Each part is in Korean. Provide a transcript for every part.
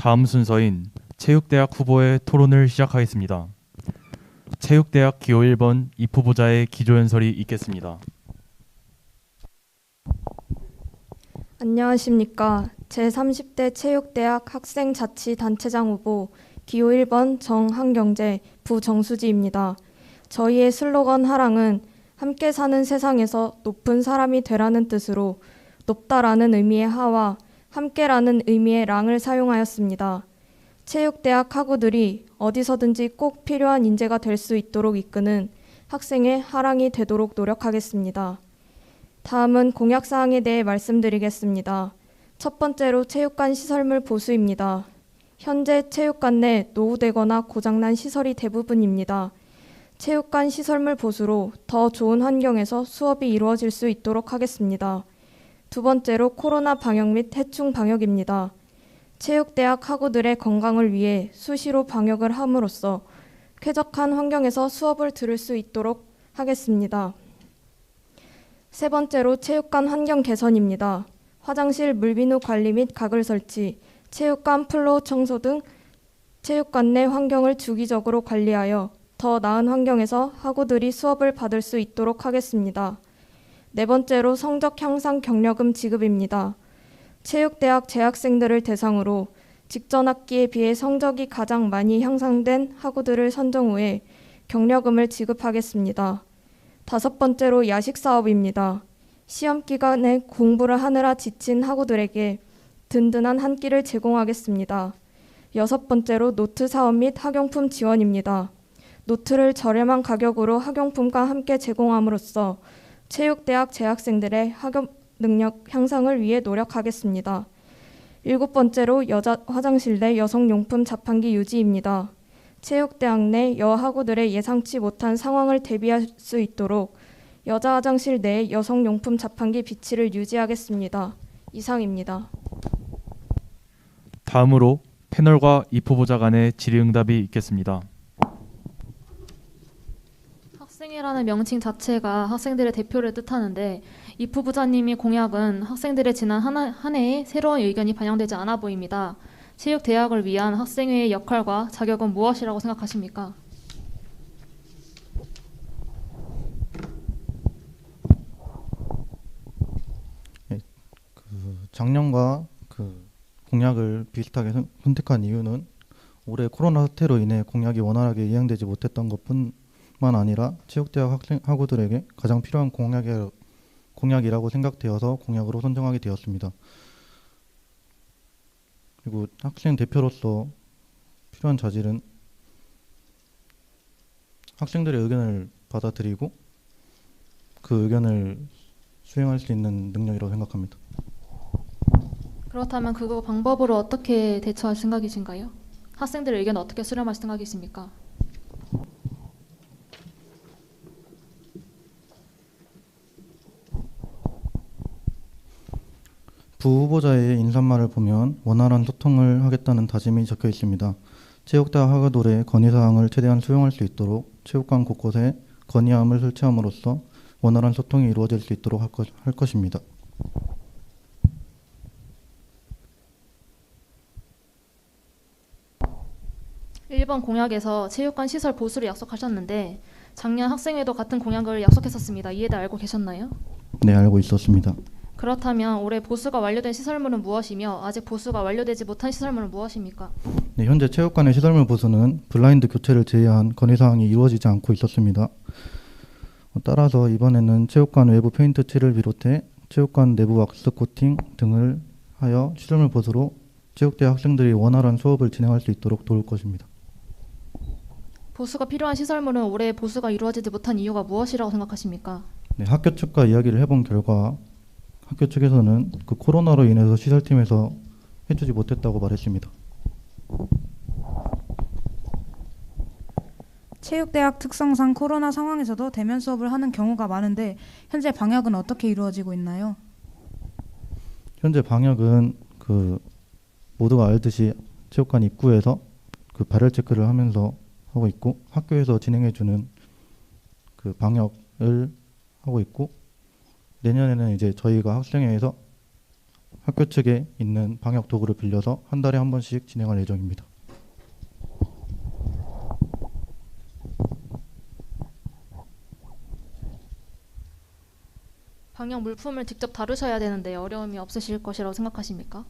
다음 순서인 체육대학 후보의 토론을 시작하겠습니다. 체육대학 기호 1번 입 후보자의 기조연설이 있겠습니다. 안녕하십니까. 제30대 체육대학 학생자치단체장 후보 기호 1번 정한경제 부정수지입니다. 저희의 슬로건 하랑은 함께 사는 세상에서 높은 사람이 되라는 뜻으로 높다라는 의미의 하와 함께라는 의미의 랑을 사용하였습니다. 체육대학 학우들이 어디서든지 꼭 필요한 인재가 될 수 있도록 이끄는 학생의 하랑이 되도록 노력하겠습니다. 다음은 공약 사항에 대해 말씀드리겠습니다. 첫 번째로 체육관 시설물 보수입니다. 현재 체육관 내 노후되거나 고장난 시설이 대부분입니다. 체육관 시설물 보수로 더 좋은 환경에서 수업이 이루어질 수 있도록 하겠습니다. 두 번째로 코로나 방역 및 해충 방역입니다. 체육대학 학우들의 건강을 위해 수시로 방역을 함으로써 쾌적한 환경에서 수업을 들을 수 있도록 하겠습니다. 세 번째로 체육관 환경 개선입니다. 화장실 물비누 관리 및 가글 설치, 체육관 플로우 청소 등 체육관 내 환경을 주기적으로 관리하여 더 나은 환경에서 학우들이 수업을 받을 수 있도록 하겠습니다. 네 번째로 성적 향상 경력금 지급입니다. 체육대학 재학생들을 대상으로 직전 학기에 비해 성적이 가장 많이 향상된 학우들을 선정 후에 경력금을 지급하겠습니다. 다섯 번째로 야식 사업입니다. 시험 기간에 공부를 하느라 지친 학우들에게 든든한 한 끼를 제공하겠습니다. 여섯 번째로 노트 사업 및 학용품 지원입니다. 노트를 저렴한 가격으로 학용품과 함께 제공함으로써 체육대학 재학생들의 학업 능력 향상을 위해 노력하겠습니다. 일곱 번째로 여자 화장실 내 여성용품 자판기 유지입니다. 체육대학 내 여학우들의 예상치 못한 상황을 대비할 수 있도록 여자 화장실 내 여성용품 자판기 비치를 유지하겠습니다. 이상입니다. 다음으로 패널과 입 후보자 간의 질의응답이 있겠습니다. 학생이라는 명칭 자체가 학생들의 대표를 뜻하는데 이프 부자님이 공약은 학생들의 지난 한, 한 해의 새로운 의견이 반영되지 않아 보입니다. 체육대학을 위한 학생회의 역할과 자격은 무엇이라고 생각하십니까? 그 작년과 그 공약을 비슷하게 선- 선택한 이유는 올해 코로나 사태로 인해 공약이 원활하게 이행되지 못했던 것뿐 만 아니라 체육대학 학생 학우들에게 가장 필요한 공약이 공약이라고 생각되어서 공약으로 선정하게 되었습니다. 그리고 학생 대표로서 필요한 자질은 학생들의 의견을 받아들이고 그 의견을 수행할 수 있는 능력이라고 생각합니다. 그렇다면 그거 방법으로 어떻게 대처할 생각이신가요? 학생들의 의견을 어떻게 수렴할 생각이십니까? 부후보자의 인사말을 보면 원활한 소통을 하겠다는 다짐이 적혀 있습니다. 체육대학 학우들의 건의사항을 최대한 수용할 수 있도록 체육관 곳곳에 건의함을 설치함으로써 원활한 소통이 이루어질 수 있도록 할, 것, 할 것입니다. 일번 공약에서 체육관 시설 보수를 약속하셨는데 작년 학생회도 같은 공약을 약속했었습니다. 이에 대해 알고 계셨나요? 네, 알고 있었습니다. 그렇다면 올해 보수가 완료된 시설물은 무엇이며 아직 보수가 완료되지 못한 시설물은 무엇입니까? 네, 현재 체육관의 시설물 보수는 블라인드 교체를 제외한 건의 사항이 이루어지지 않고 있었습니다. 어, 따라서 이번에는 체육관 외부 페인트 칠을 비롯해 체육관 내부 왁스 코팅 등을 하여 시설물 보수로 체육대 학생들이 원활한 수업을 진행할 수 있도록 도울 것입니다. 보수가 필요한 시설물은 올해 보수가 이루어지지 못한 이유가 무엇이라고 생각하십니까? 네, 학교 측과 이야기를 해본 결과 학교 측에서는 그 코로나로 인해서 시설팀에서 해주지 못했다고 말했습니다. 체육대학 특성상 코로나 상황에서도 대면 수업을 하는 경우가 많은데 현재 방역은 어떻게 이루어지고 있나요? 현재 방역은 그 모두가 알듯이 체육관 입구에서 그 발열 체크를 하면서 하고 있고 학교에서 진행해 주는 그 방역을 하고 있고 내년에는 이제 저희가 학생회에서 학교 측에 있는 방역 도구를 빌려서 한 달에 한 번씩 진행할 예정입니다. 방역 물품을 직접 다루셔야 되는데 어려움이 없으실 것이라고 생각하십니까?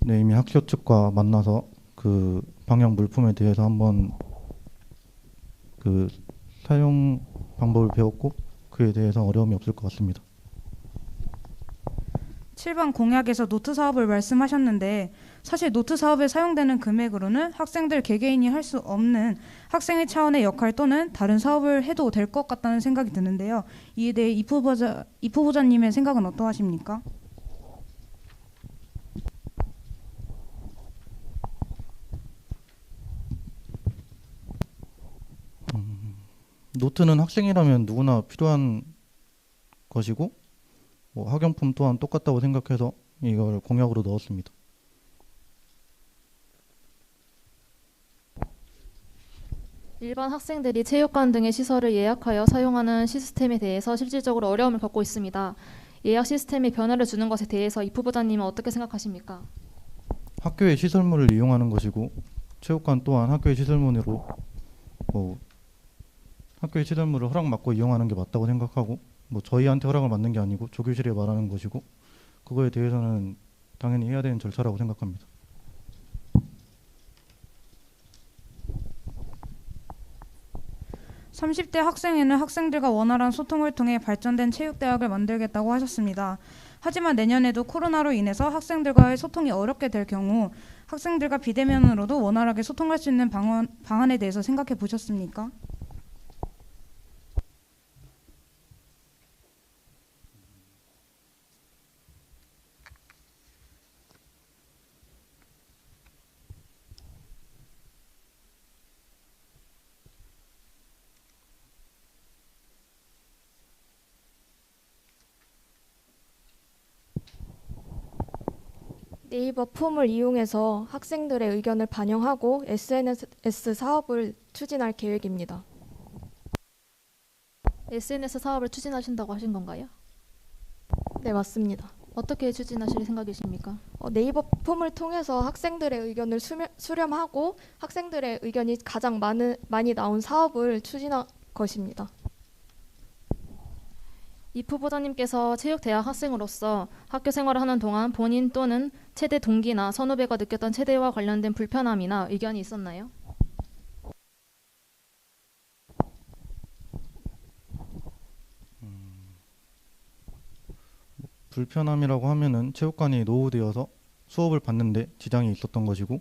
네, 이미 학교 측과 만나서 그 방역 물품에 대해서 한번 그 사용 방법을 배웠고 그에 대해서 어려움이 없을 것 같습니다. 7번 공약에서 노트 사업을 말씀하셨는데 사실 노트 사업에 사용되는 금액으로는 학생들 개개인이 할 수 없는 학생의 차원의 역할 또는 다른 사업을 해도 될 것 같다는 생각이 드는데요. 이에 대해 이 후보자 이 후보자님의 생각은 어떠하십니까? 노트는 학생이라면 누구나 필요한 것이고 뭐 학용품 또한 똑같다고 생각해서 이걸 공약으로 넣었습니다. 일반 학생들이 체육관 등의 시설을 예약하여 사용하는 시스템에 대해서 실질적으로 어려움을 겪고 있습니다. 예약 시스템에 변화를 주는 것에 대해서 이 후보자님은 어떻게 생각하십니까? 학교의 시설물을 이용하는 것이고 체육관 또한 학교의 시설물으로 뭐 학교의 시설물을 허락받고 이용하는 게 맞다고 생각하고 뭐 저희한테 허락을 받는 게 아니고 조교실에 말하는 것이고 그거에 대해서는 당연히 해야 되는 절차라고 생각합니다. 삼십 대 학생회는 학생들과 원활한 소통을 통해 발전된 체육대학을 만들겠다고 하셨습니다. 하지만 내년에도 코로나로 인해서 학생들과의 소통이 어렵게 될 경우 학생들과 비대면으로도 원활하게 소통할 수 있는 방안, 방안에 대해서 생각해 보셨습니까? 네이버 폼을 이용해서 학생들의 의견을 반영하고 SNS 사업을 추진할 계획입니다. SNS 사업을 추진하신다고 하신 건가요? 네, 맞습니다. 어떻게 추진하실 생각이십니까? 어, 네이버 폼을 통해서 학생들의 의견을 수면, 수렴하고 학생들의 의견이 가장 많은, 많이 나온 사업을 추진할 것입니다. 이 후보자님께서 체육대학 학생으로서 학교 생활을 하는 동안 본인 또는 체대 동기나 선후배가 느꼈던 체대와 관련된 불편함이나 의견이 있었나요? 불편함이라고 하면은 체육관이 노후되어서 수업을 받는데 지장이 있었던 것이고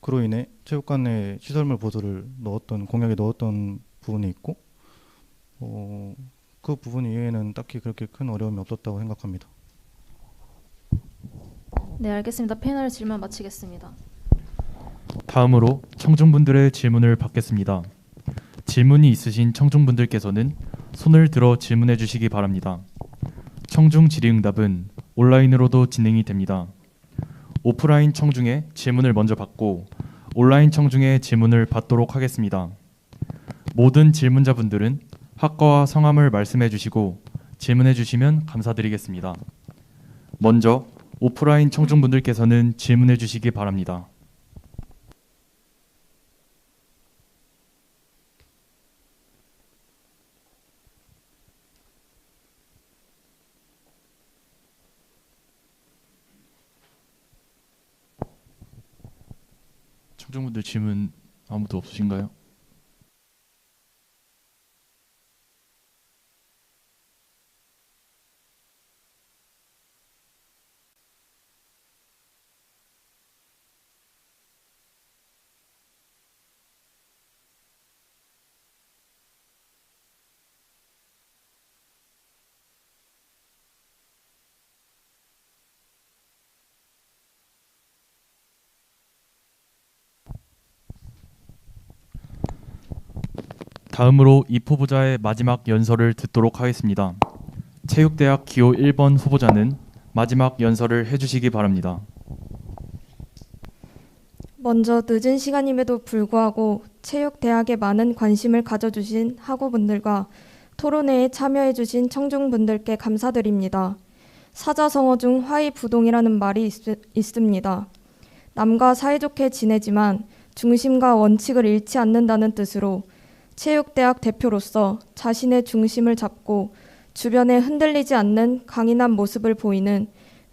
그로 인해 체육관에 시설물 보수를 넣었던 공약에 넣었던 부분이 있고 어, 그 부분 이외에는 딱히 그렇게 큰 어려움이 없었다고 생각합니다. 네, 알겠습니다. 패널 질문 마치겠습니다. 다음으로 청중분들의 질문을 받겠습니다. 질문이 있으신 청중분들께서는 손을 들어 질문해 주시기 바랍니다. 청중 질의응답은 온라인으로도 진행이 됩니다. 오프라인 청중의 질문을 먼저 받고 온라인 청중의 질문을 받도록 하겠습니다. 모든 질문자분들은 학과와 성함을 말씀해 주시고 질문해 주시면 감사드리겠습니다. 먼저 오프라인 청중분들께서는 질문해 주시기 바랍니다. 청중분들 질문 아무도 없으신가요? 다음으로 이 후보자의 마지막 연설을 듣도록 하겠습니다. 체육대학 기호 1번 후보자는 마지막 연설을 해주시기 바랍니다. 먼저 늦은 시간임에도 불구하고 체육대학에 많은 관심을 가져주신 학우분들과 토론회에 참여해주신 청중분들께 감사드립니다. 사자성어 중 화이부동이라는 말이 있, 있습니다. 남과 사이좋게 지내지만 중심과 원칙을 잃지 않는다는 뜻으로 체육대학 대표로서 자신의 중심을 잡고 주변에 흔들리지 않는 강인한 모습을 보이는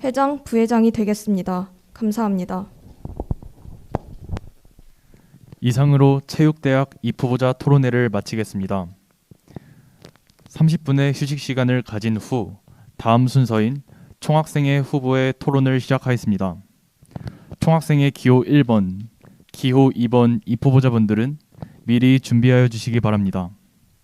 회장, 부회장이 되겠습니다. 감사합니다. 이상으로 체육대학 입후보자 토론회를 마치겠습니다. 30분의 휴식 시간을 가진 후 다음 순서인 총학생회 후보의 토론을 시작하겠습니다. 총학생회 기호 1번, 기호 2번 입후보자분들은 미리 준비하여 주시기 바랍니다.